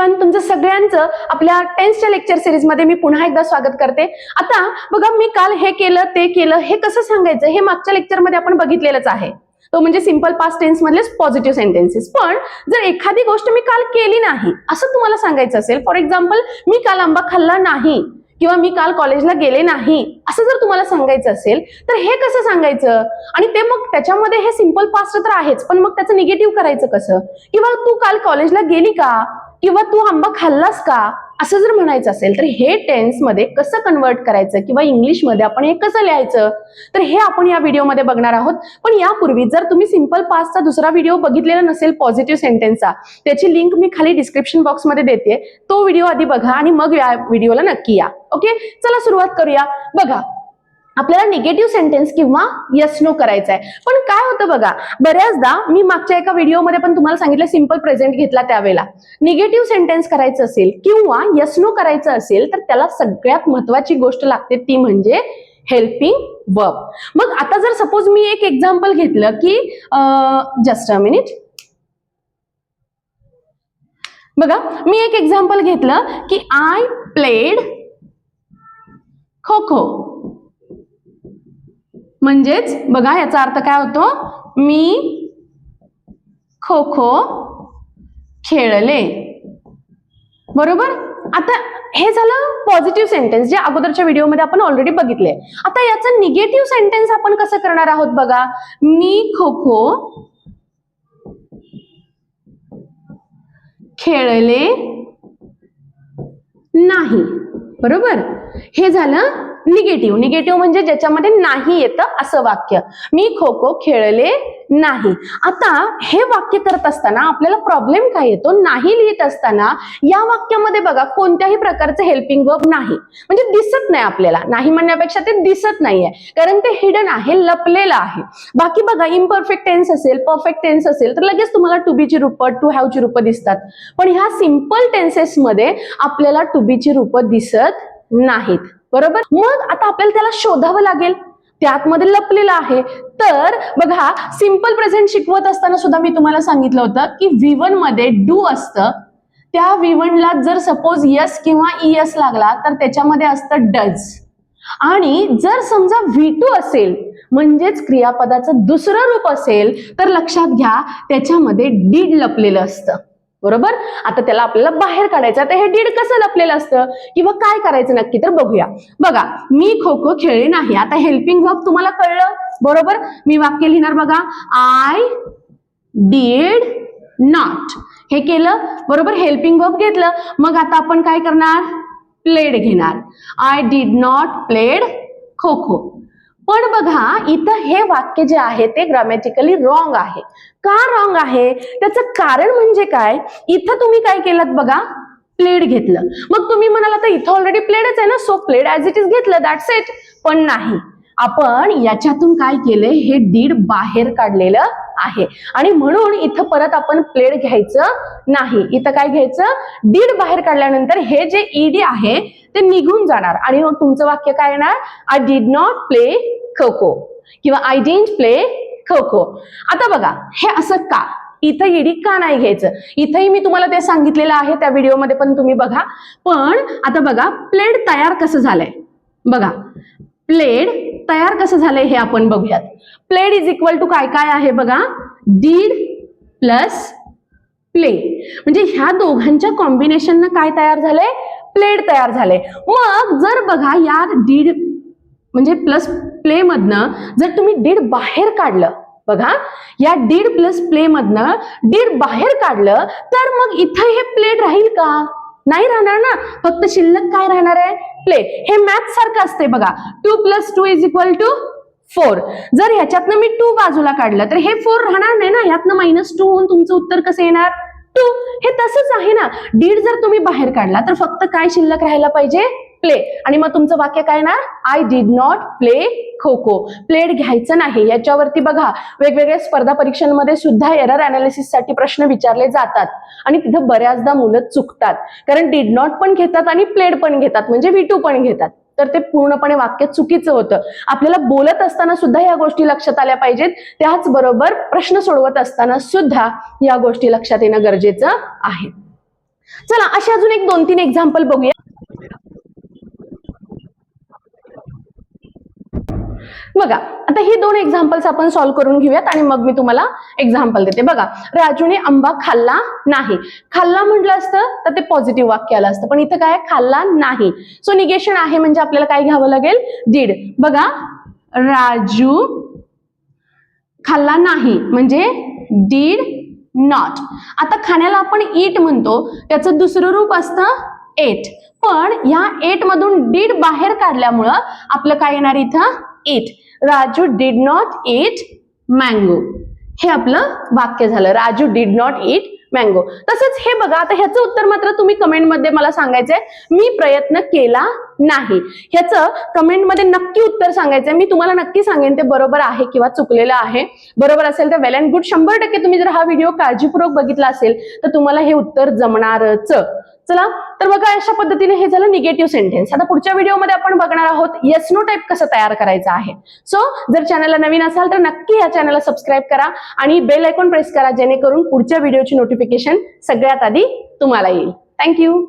Everyone तुमचं सगळ्यांचं आपल्या टेन्थच्या लेक्चर सिरीजमध्ये मी पुन्हा एकदा स्वागत करते. आता बघा मी काल हे केलं ते केलं हे कसं सांगायचं? हे मागच्या लेक्चरमध्ये आपण बघितलेलंच आहे. तो म्हणजे सिंपल पास्ट टेन्स मधलेच पॉझिटिव्ह सेंटेन्सेस पण जर एखादी गोष्ट मी काल केली नाही असं तुम्हाला सांगायचं असेल फॉर एक्झाम्पल मी काल आंबा खाल्ला नाही किंवा मी काल कॉलेजला गेले नाही असं जर तुम्हाला सांगायचं असेल तर हे कसं सांगायचं? आणि ते मग त्याच्यामध्ये हे सिंपल पास्ट तर आहेच पण मग त्याचं निगेटिव्ह करायचं कसं? किंवा तू काल कॉलेजला गेली का? किंवा तू आंबा खाल्लास का? असं जर म्हणायचं असेल तर हे टेन्समध्ये कसं कन्वर्ट करायचं? किंवा इंग्लिशमध्ये आपण हे कसं लिहायचं? तर हे आपण या व्हिडिओमध्ये बघणार आहोत. पण यापूर्वी जर तुम्ही सिंपल पासचा दुसरा व्हिडिओ बघितलेला नसेल पॉझिटिव्ह सेंटेन्सचा त्याची लिंक मी खाली डिस्क्रिप्शन बॉक्समध्ये देते तो व्हिडिओ आधी बघा आणि मग या व्हिडिओला नक्की या. ओके चला सुरुवात करूया. बघा. आपल्याला निगेटिव्ह सेंटेन्स किंवा यस नो करायचा आहे पण काय होतं बघा बऱ्याचदा मी मागच्या एका व्हिडिओमध्ये पण तुम्हाला सांगितलं सिंपल प्रेझेंट घेतला त्यावेळेला. निगेटिव्ह सेंटेन्स करायचं असेल किंवा यस नो करायचं असेल तर त्याला सगळ्यात महत्वाची गोष्ट लागते ती म्हणजे हेल्पिंग वर्ब मग आता जर सपोज मी एक एक्झाम्पल घेतलं की जस्ट अ मिनिट बघा मी एक एक्झाम्पल घेतलं की आय प्लेड खो खो म्हणजेच बघा याचा अर्थ काय होतो? मी खो खो खेळले. बरोबर? आता हे झालं पॉझिटिव्ह सेंटेन्स जे अगोदरच्या व्हिडिओमध्ये आपण ऑलरेडी बघितले. आता याचं निगेटिव्ह सेंटेन्स आपण कसं करणार आहोत बघा? मी खो खो खेळले नाही. बरोबर? हे झालं निगेटिव्ह. निगेटिव्ह म्हणजे ज्याच्यामध्ये नाही येतं असं वाक्य. मी खो खो खेळले नाही. आता हे वाक्य करत असताना आपल्याला प्रॉब्लेम काय येतो? नाही लिहित असताना या वाक्यामध्ये बघा कोणत्याही प्रकारचं हेल्पिंग वर्ब नाही. म्हणजे दिसत नाही आपल्याला. नाही म्हणण्यापेक्षा ते दिसत नाहीये. कारण ते हिडन आहे लपलेलं आहे. बाकी बघा इम्परफेक्ट टेन्स असेल परफेक्ट टेन्स असेल तर लगेच तुम्हाला टू बीची रूपं टू हॅवची रूपं दिसतात. पण ह्या सिंपल टेन्सेसमध्ये आपल्याला टू बीची रूपं दिसत नाहीत. बरोबर? मग आता आपल्याला त्याला शोधावं लागेल. त्यातमध्ये लपलेलं आहे. तर बघा सिंपल प्रेझेंट शिकवत असताना सुद्धा मी तुम्हाला सांगितलं होतं की व्ही वनमध्ये डू असतं. त्या व्ही ला जर सपोज यस किंवा ई एस लागला तर त्याच्यामध्ये असतं डज आणि जर समजा व्ही टू असेल म्हणजेच क्रियापदाचं दुसरं रूप असेल तर लक्षात घ्या त्याच्यामध्ये डीड लपलेलं असतं. बरोबर? आता त्याला आपल्याला बाहेर काढायचं तर हे डीड कसं लपलेलं असतं? किंवा काय करायचं नक्की तर बघूया. बघा मी खो खो खेळले नाही. आता हेल्पिंग वर्क तुम्हाला कळलं? बरोबर? मी वाक्य लिहिणार बघा. आय डीड नॉट हे केलं? बरोबर? हेल्पिंग वर्ब घेतलं. मग आता आपण काय करणार? प्लेड घेणार. I did not played kho kho. पण बघा इथं हे वाक्य जे आहे ते ग्रामॅटिकली रॉंग आहे. का रॉंग आहे? त्याचं कारण म्हणजे काय? इथं तुम्ही काय केलं बघा? प्लेड घेतलं. मग तुम्ही म्हणाला तर इथं ऑलरेडी प्लेडच आहे ना? So played as it is घेतलं. दॅट्स इट पण नाही. आपण याच्यातून काय केलंय? हे डीड बाहेर काढलेलं आहे. आणि म्हणून इथं परत आपण प्लेड घ्यायचं नाही. इथं काय घ्यायचं? डीड बाहेर काढल्यानंतर हे जे ईडी आहे ते निघून जाणार. आणि मग तुमचं वाक्य काय येणार? I did not play kho kho किंवा I didn't play kho kho आता बघा हे असं का? इथं ईडी का नाही घ्यायचं? इथंही मी तुम्हाला ते सांगितलेलं आहे त्या व्हिडिओमध्ये पण तुम्ही बघा. पण आता बघा प्लेड तयार कसं झालंय? बघा प्लेड तयार कसं झालंय हे आपण बघूयात. प्लेड इज इक्वल टू काय काय आहे बघा? डीड प्लस प्ले म्हणजे ह्या दोघांच्या कॉम्बिनेशननं काय तयार झालंय? प्लेड तयार झालंय मग जर बघा या डीड म्हणजे प्लस प्ले मधनं जर तुम्ही डीड बाहेर काढलं बघा या डीड प्लस प्ले मधनं डीड बाहेर काढलं तर मग इथं हे प्लेड राहील का? नाही राहणार ना. फक्त शिल्लक काय राहणार आहे? प्ले हे मॅथ सारखं असते बघा. Two plus two is equal to four जर ह्याच्यातनं मी टू बाजूला काढलं तर हे फोर राहणार नाही ना? ह्यातनं मायनस टू होऊन तुमचं उत्तर कसं येणार? टू हे तसंच आहे ना. डीड जर तुम्ही बाहेर काढला तर फक्त काय शिल्लक राहायला पाहिजे? प्ले. आणि मग तुमचं वाक्य काय ना I did not play kho kho played घ्यायचं नाही. याच्यावरती बघा वेगवेगळ्या स्पर्धा परीक्षांमध्ये सुद्धा एरर अनालिसिससाठी प्रश्न विचारले जातात. आणि तिथं बऱ्याचदा मुलं चुकतात. कारण डीड नॉट पण घेतात आणि प्लेड पण घेतात. म्हणजे व्ही टू पण घेतात. तर ते पूर्णपणे वाक्य चुकीचं होतं. आपल्याला बोलत असताना सुद्धा या गोष्टी लक्षात आल्या पाहिजेत. त्याचबरोबर प्रश्न सोडवत असताना सुद्धा या गोष्टी लक्षात येणं गरजेचं आहे. चला अशी अजून एक दोन तीन एक्झाम्पल बघूया. बघा आता ही दोन एक्झाम्पल्स आपण सॉल्व्ह करून घेऊयात आणि मग मी तुम्हाला एक्झाम्पल देते. बघा राजूने आंबा खाल्ला नाही. खाल्ला म्हटलं असतं तर ते पॉझिटिव्ह वाक्य आलं असतं. पण इथं काय खाल्ला नाही. सो निगेशन आहे म्हणजे आपल्याला काय घ्यावं लागेल? दीड. बघा राजू खाल्ला नाही. म्हणजे डीड नॉट आता खाण्याला आपण ईट म्हणतो. त्याचं दुसरं रूप असतं एट पण ह्या एट मधून डीड बाहेर काढल्यामुळं आपलं काय येणार इथं? Eat. Raju did not eat mango हे आपलं वाक्य झालं. Raju did not eat mango तसंच हे बघा आता ह्याचं उत्तर मात्र तुम्ही कमेंटमध्ये मला सांगायचंय. मी प्रयत्न केला नाही. ह्याचं कमेंटमध्ये नक्की उत्तर सांगायचंय. मी तुम्हाला नक्की सांगेन ते बरोबर आहे किंवा चुकलेलं आहे. बरोबर असेल तर वेल अँड गुड शंभर टक्के तुम्ही जर हा व्हिडिओ काळजीपूर्वक बघितला असेल तर तुम्हाला हे उत्तर जमणारच. चला तर बघा अशा पद्धतीने हे झालं निगेटिव्ह सेंटेन्स आता पुढच्या व्हिडिओमध्ये आपण बघणार आहोत येस नो टाईप कसं तयार करायचं आहे. सो जर चॅनलला नवीन असाल तर नक्की या चॅनलला सबस्क्राईब करा आणि बेल आयकॉन प्रेस करा जेणेकरून पुढच्या व्हिडिओची नोटिफिकेशन सगळ्यात आधी तुम्हाला येईल. थँक्यू